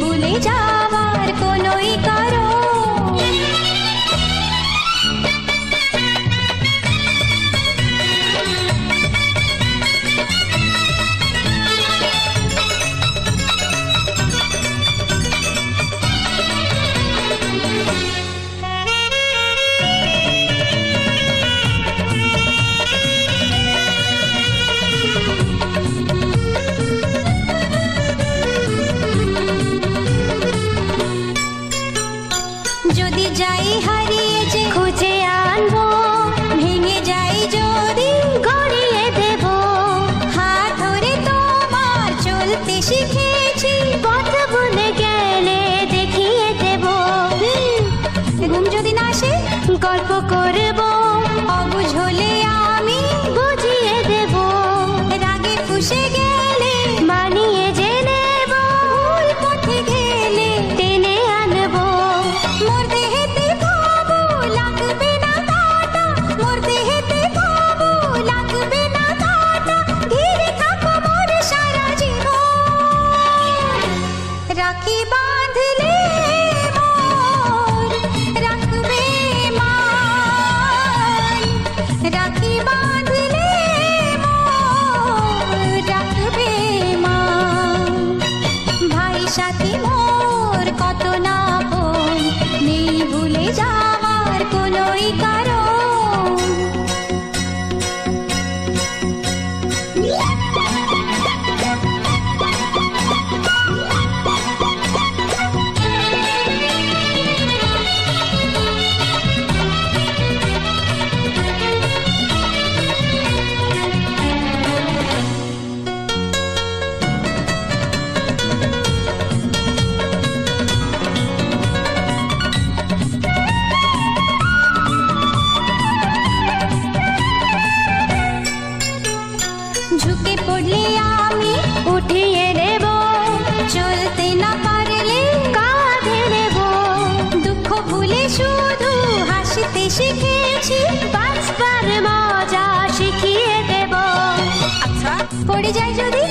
भूले जा। শিখে শিখেছি বাঁচবার মজা শিখিয়ে দেব। আচ্ছা। পড়ে যাই যদি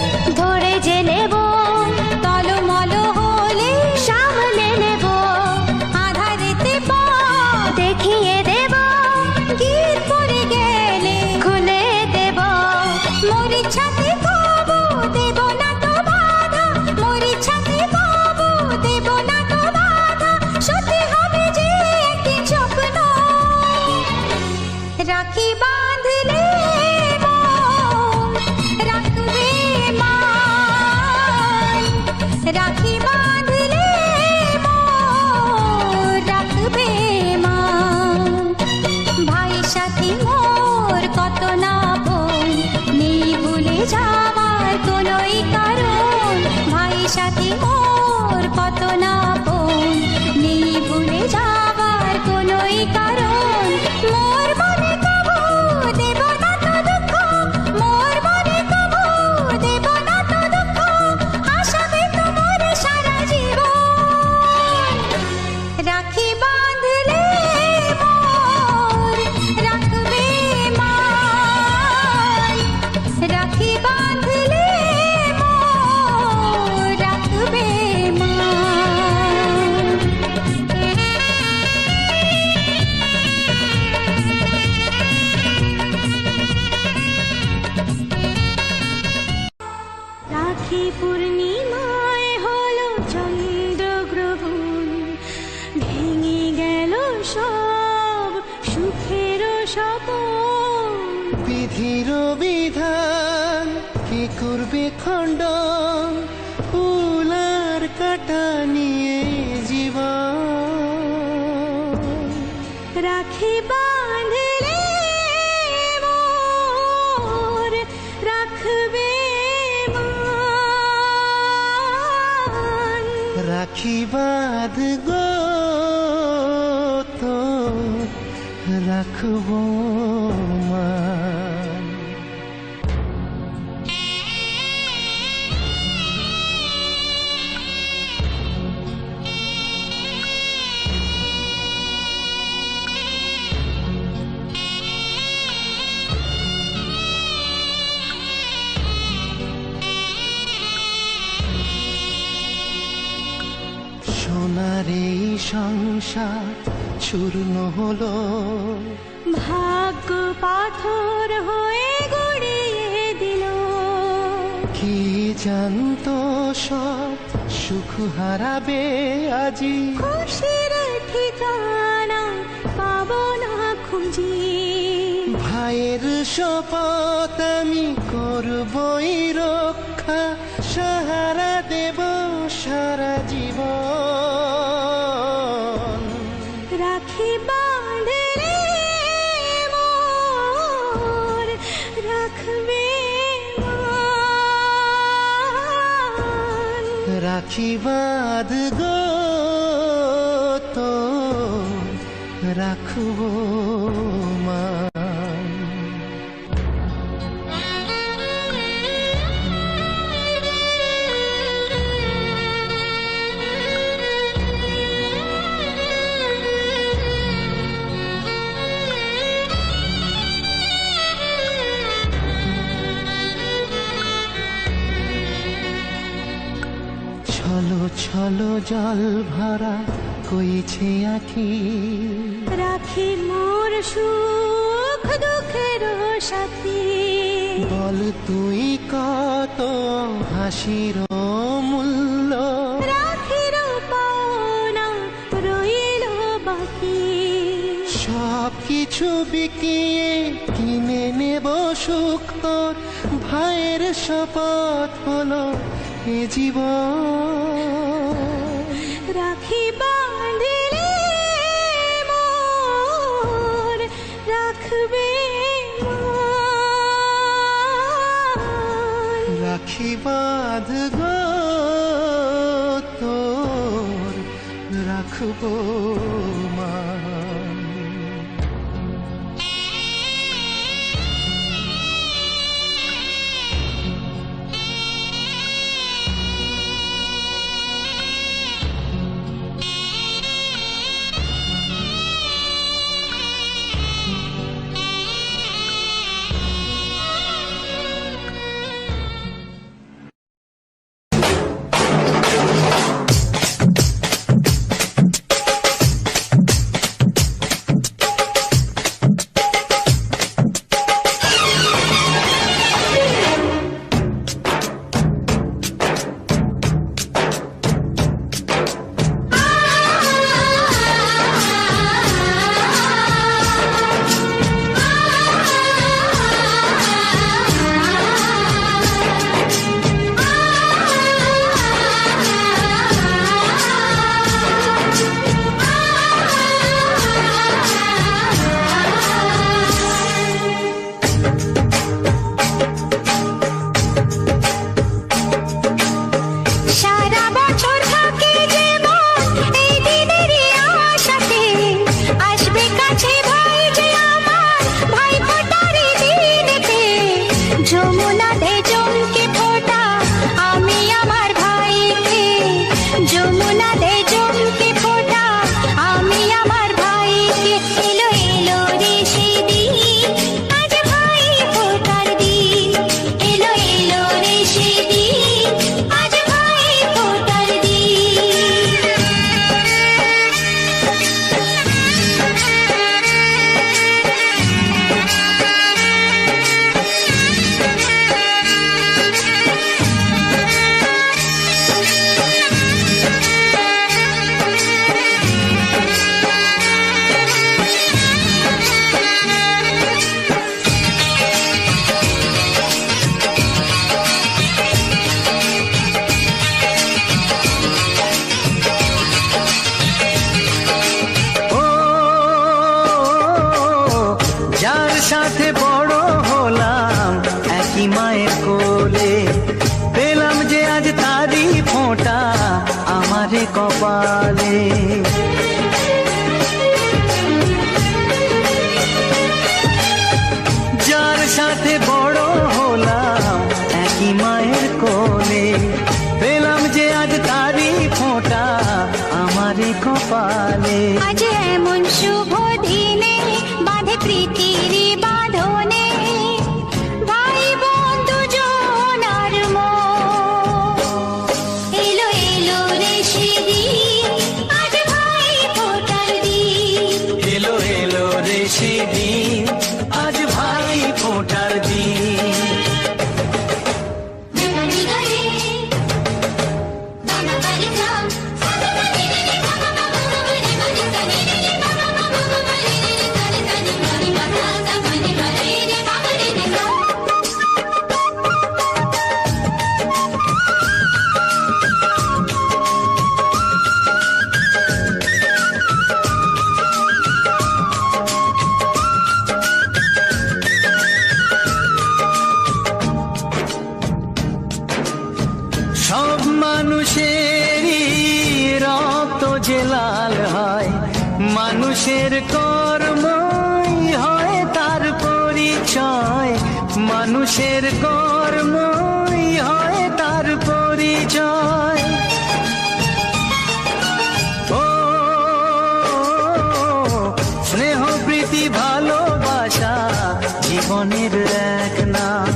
সব সুখের শত বিধির বিধান কি করবে খণ্ড রাখব সোনার এই সংসার চূর্ণ হলো ভাগ্য পাথর হয়ে গড়িয়ে দিল। কি জানতো সব সুখ হারাবে আজি? খুশির ঠিকানা পাবো না খুঁজি ভাইয়ের শপথ আমি করবই রক্ষা। রাখি বাদ ছলো ছলো জল ভরা কইছে আখি রাখি মোর সুখ দুঃখের সাথী। বল তুই কত হাসির মূল্য। রাখির পাওনা রইল বাকি। সব কিছু বিকিয়ে কিনে নেব সুখ তোর। ভাইয়ের শপথ হলো এ জীবন। রাখব মানুষের কর্মই হয় তার পরিচয়। মানুষের কর্মই হয় তার পরিচয়। ও, স্নেহ, প্রীতি, ভালোবাসা জীবনের এক না।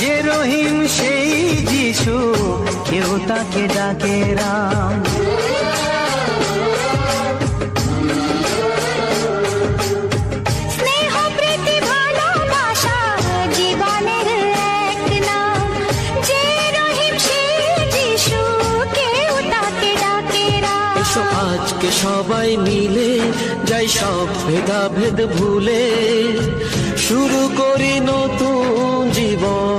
যে রহিম সেই যিশু, কেউ তাকে ডাকে রাম। আজকে সবাই মিলে যাই সব ভেদাভেদ ভুলে শুরু করি নতুন জীবন।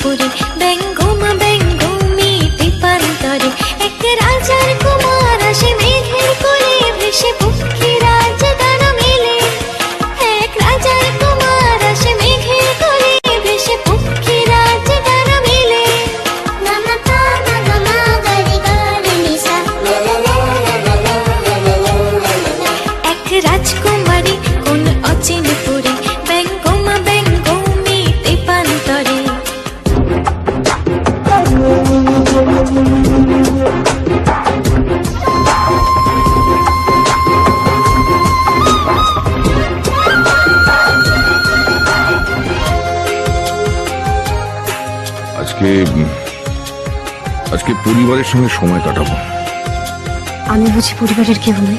不对，被 পরিবারের সঙ্গে সময় কাটাবো। আমি বুঝি পরিবারের কেউ নই।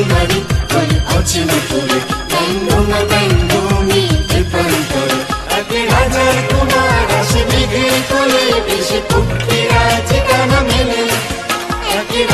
바리바리 걸 어찌나 또래 땡동아 땡동이 들판걸 아들 하자 꼬마 다시 미들 꼬리 빛이 꽃피라지 까마매네 아들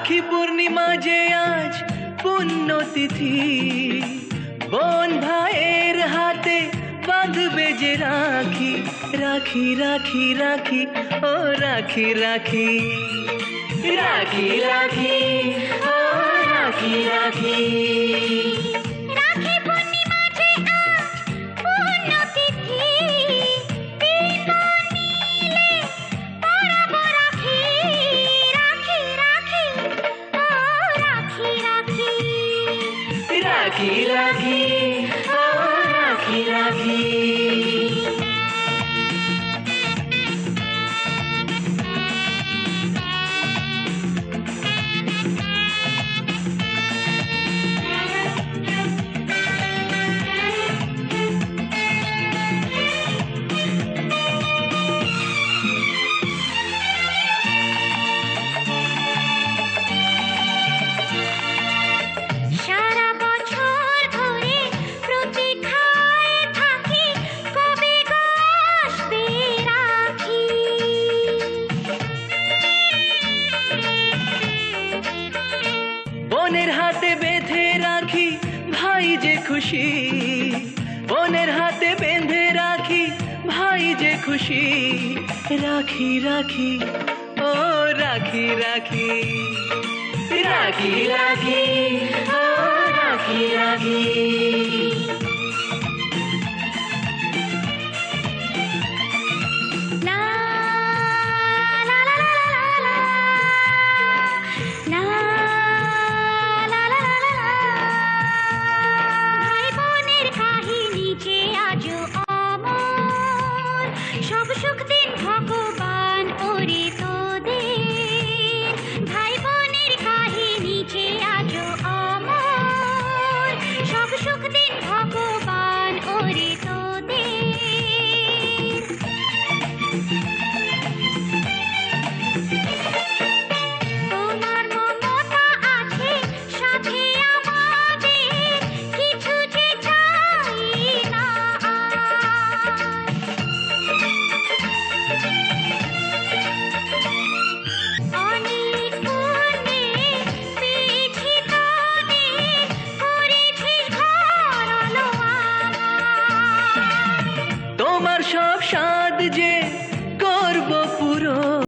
রাখি পূর্ণিমা যে আজ পুণ্যতিথি। বোন ভাইয়ের হাতে বাঁধবে যে রাখি রাখি রাখি রাখি, ও রাখি রাখি। রাখি রাখি, ও রাখি রাখি। Brasil. হাতে বেঁধে রাখি ভাই যে খুশি রাখি রাখি ও রাখি রাখি রাখি রাখি ও রাখি রাখি